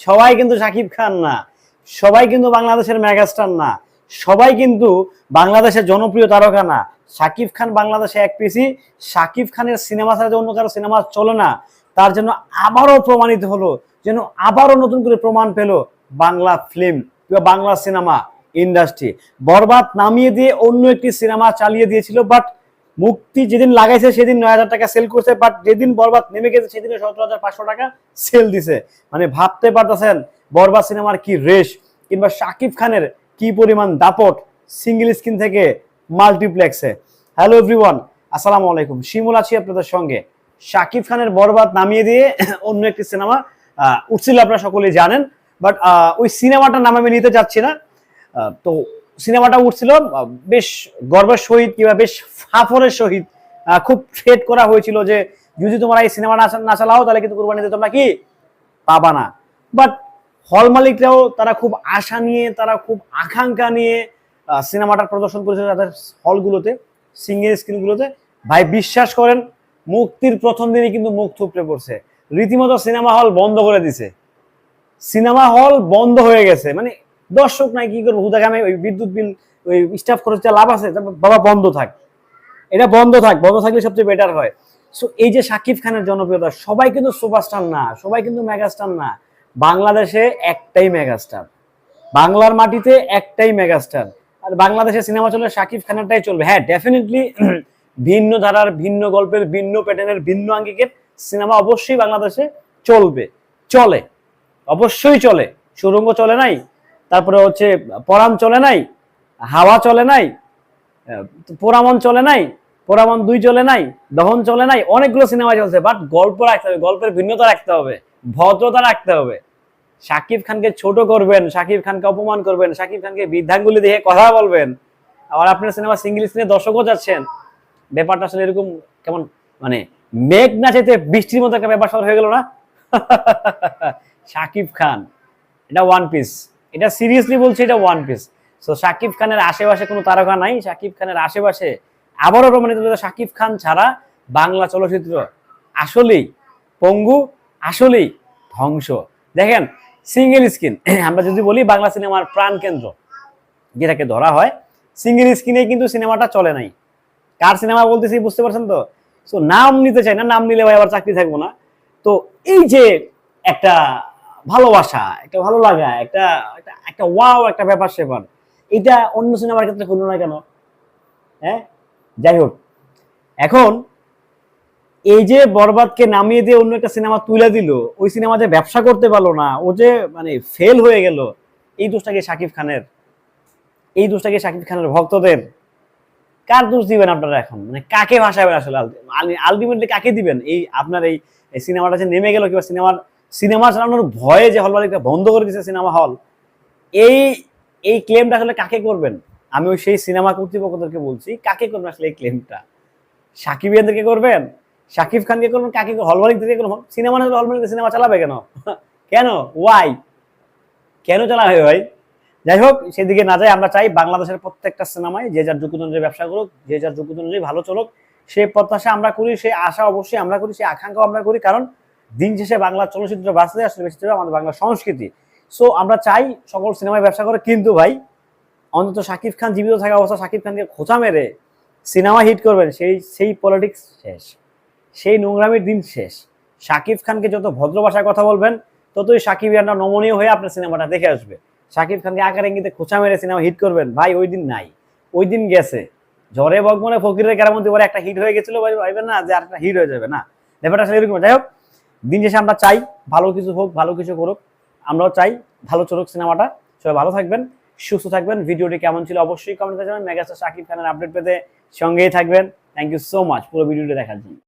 সবাই কিন্তু শাকিব খান না। সবাই কিন্তু বাংলাদেশের মেগাস্টার না। সবাই কিন্তু বাংলাদেশের জনপ্রিয় তারকা না। শাকিব খান বাংলাদেশে এক পিসি শাকিব খানের সিনেমা ছাড়া অন্য কারও সিনেমা চলে না, তার জন্য আবারও প্রমাণিত হলো, যেন আবারও নতুন করে প্রমাণ পেল বাংলা ফিল্ম কিংবা বাংলা সিনেমা ইন্ডাস্ট্রি বরবাদ নামিয়ে দিয়ে অন্য একটি সিনেমা চালিয়ে দিয়েছিল বাট মুক্তি যেদিন লাগাইছে সেদিন নয় হাজার টাকা সেল করছে বাট যেদিন বরবাদ নেমে গেছে সেদিন সতেরো হাজার পাঁচশো টাকা সেল দিছে। মানে ভাবতে পারতেছেন, বরবাদ সিনেমার কি রেশ? কিংবা শাকিব খানের কি পরিমাণ দাপট সিঙ্গেল স্ক্রিন থেকে মাল্টিপ্লেক্সে হ্যালো এভরিওয়ান আসসালামু আলাইকুম। শিমুল আছি আপনাদের সঙ্গে। শাকিব খানের বরবাদ নামিয়ে দিয়ে অন্য একটি সিনেমা উঠছিল, আপনারা সকলেই জানেন বাট ওই সিনেমাটার নাম আমি নিতে চাচ্ছি না। তো সিনেমাটা উঠছিল বেশ গর্বের সহিত কিংবা বেশ ফাফরের সহিত খুব থ্রেট করা হয়েছিল যে যদি তোমরা এই সিনেমা না চালাও তাহলে কিন্তু কোরবানিতে তোমরা কি পাবা না। বাট হল মালিকরাও তারা খুব আশা নিয়ে তারা খুব আকাঙ্ক্ষা নিয়ে আহ, সিনেমাটার প্রদর্শন করেছিল তাদের হলগুলোতে সিঙ্গেল স্ক্রিনগুলোতে। ভাই বিশ্বাস করেন মুক্তির প্রথম দিনই কিন্তু মুখ থুপড়ে পড়ছে। রীতিমতো সিনেমা হল বন্ধ করে দিছে। সিনেমা হল বন্ধ হয়ে গেছে। মানে দর্শক নাই কি করব? হুদাকে আমি ওই বিদ্যুৎ বিল, ওই স্টাফ খরচটা লাভ আছে বাবা বন্ধ থাক। এটা বন্ধ থাক, বন্ধ থাকলে সবচেয়ে বেটার হয়। সো এই যে শাকিব খানের জনপ্রিয়তা, সবাই কিন্তু সুপারস্টার না, সবাই কিন্তু মেগাস্টার না। বাংলাদেশে একটাই মেগাস্টার বাংলার মাটিতে একটাই মেগাস্টার আর বাংলাদেশে সিনেমা চলে শাকিব খানেরটাই চলবে। হ্যাঁ ডেফিনেটলি ভিন্ন ধারার, ভিন্ন গল্পের, ভিন্ন প্যাটার্নের ভিন্ন আঙ্গিকের সিনেমা অবশ্যই বাংলাদেশে চলবে। চলে, অবশ্যই চলে। সুরঙ্গ চলে নাই তারপরে হচ্ছে পরাম চলে নাই, হাওয়া চলে নাই পোরামন চলে নাই পোরামন দুই চলে নাই, দহন চলে নাই, অনেকগুলো সিনেমা চলছে বাট গল্প রাখতে হবে, গল্পের ভিন্নতা রাখতে হবে, ভদ্রতা রাখতে হবে। শাকিব খানকে ছোট করবেন, শাকিব খানকে অপমান করবেন, শাকিব খানকে বৃদ্ধাঙ্গুলি দেখে কথা বলবেন, আবার আপনার সিনেমা সিঙ্গেল স্ক্রিনে দর্শকও যাচ্ছেন। ব্যাপারটা আসলে এরকম কেমন মানে মেঘ না যেতে বৃষ্টির মতো একটা ব্যাপার স্যাপার হয়ে গেল না? শাকিব খান, এটা ওয়ান পিস এটা সিরিয়াসলি বলছি, এটা ওয়ান পিস সো শাকিব খানের আশেপাশে কোনো তারকা নাই। শাকিব খানের আশেপাশে আবারও প্রমাণিত শাকিব খান ছাড়া বাংলা চলচ্চিত্র আসলেই পঙ্গু, আসলেই ধ্বংস। দেখেন সিঙ্গেল স্ক্রিন আমরা যদি বলি বাংলা সিনেমার প্রাণ কেন্দ্র, যেটাকে ধরা হয় সিঙ্গেল স্ক্রিনে কিন্তু সিনেমাটা চলে নাই। কার সিনেমা বলতেছি বুঝতে পারছেন তো? সো নাম নিতে চাই না, নাম নিলে ভাই আবার চাকরি থাকব না। তো এই যে একটা ভালোবাসা, একটা ভালো লাগা, একটা, একটা- ওয়াও, একটা ব্যাপার সেপার এটা অন্য সিনেমার ক্ষেত্রে হলো না কেন? হ্যাঁ? যাই হোক। এখন এই যে বরবাদকে নামিয়ে দিয়ে অন্য একটা সিনেমা তুলে দিল, ওই সিনেমা যে ব্যবসা করতে পারল না, ও যে মানে ফেল হয়ে গেল, এই দোষটাকে শাকিব খানের? এই দোষটাকে শাকিব খানের ভক্তদের? কার দোষ দিবেন আপনারা এখন? মানে কাকে ভাসাবেন আসলে? আলটিমেটলি কাকে দিবেন? এই আপনার এই সিনেমাটা যে নেমে গেল কিংবা সিনেমার সিনেমা চালানোর ভয়ে যে হল বন্ধ করে দিয়েছে সিনেমা হল, এই এই ক্লেমটা আসলে কাকে করবেন? আমি ওই সেই সিনেমা কর্তৃপক্ষদেরকে বলছি, কাকে করবেন আসলে এই ক্লেমটা সাকিবিয়ানদেরকে করবেন? শাকিব খানকে করবেন? কাকে হল মালিকদেরকে করবেন? সিনেমা না হল মালিকদের সিনেমা চালাবে কেন? কেন? ওয়াই কেন চালা হয় ভাই? যাই হোক, সেদিকে না যাই, আমরা চাই বাংলাদেশের প্রত্যেকটা সিনেমায় যে যার যোগ্যতা অনুযায়ী ব্যবসা করুক, যে যার যোগ্যতা অনুযায়ী ভালো চলুক, সে প্রত্যাশা আমরা করি সেই আশা অবশ্যই আমরা করি সেই আকাঙ্ক্ষাও আমরা করি, কারণ দিন শেষে বাংলা চলচ্চিত্র বাঁচতে আসলে বেশি আমাদের বাংলা সংস্কৃতি। সো আমরা চাই সকল সিনেমায় ব্যবসা করে, কিন্তু ভাই, অন্তত শাকিব খান জীবিত থাকা অবস্থা শাকিব খানকে খোঁচা মেরে সিনেমা হিট করবেন, সেই সেই পলিটিক্স শেষ। সেই নোংরামির দিন শেষ। শাকিব খানকে যত ভদ্র ভাষায় কথা বলবেন, ততই শাকিব ইয়ানরা নমনীয় হয়ে আপনার সিনেমাটা দেখে আসবে। শাকিব খানকে আকার ইঙ্গিতে খোঁচা মেরে সিনেমা হিট করবেন, ভাই, ওই দিন নাই। ওই দিন গেছে। ঝড়ে বগমনে ফকিরের কেরামতি পরে একটা হিট হয়ে গেছিল, ভাই, ভাইবেন না যে আরেকটা হিট হয়ে যাবে, না। ব্যাপারটা আসলে এরকম যাই হোক দিন শেষে আমরা চাই ভালো কিছু হোক, ভালো কিছু করুক। আমরাও চাই ভালো চলুক সিনেমাটা। সবাই ভালো থাকবেন, সুস্থ থাকবেন। ভিডিওটি কেমন ছিল অবশ্যই কমেন্টে জানাবেন। মেগাস্টার সাকিব খানের আপডেট পেতে সঙ্গেই থাকবেন। থ্যাংক ইউ সো মাচ পুরো ভিডিওটি দেখার জন্য।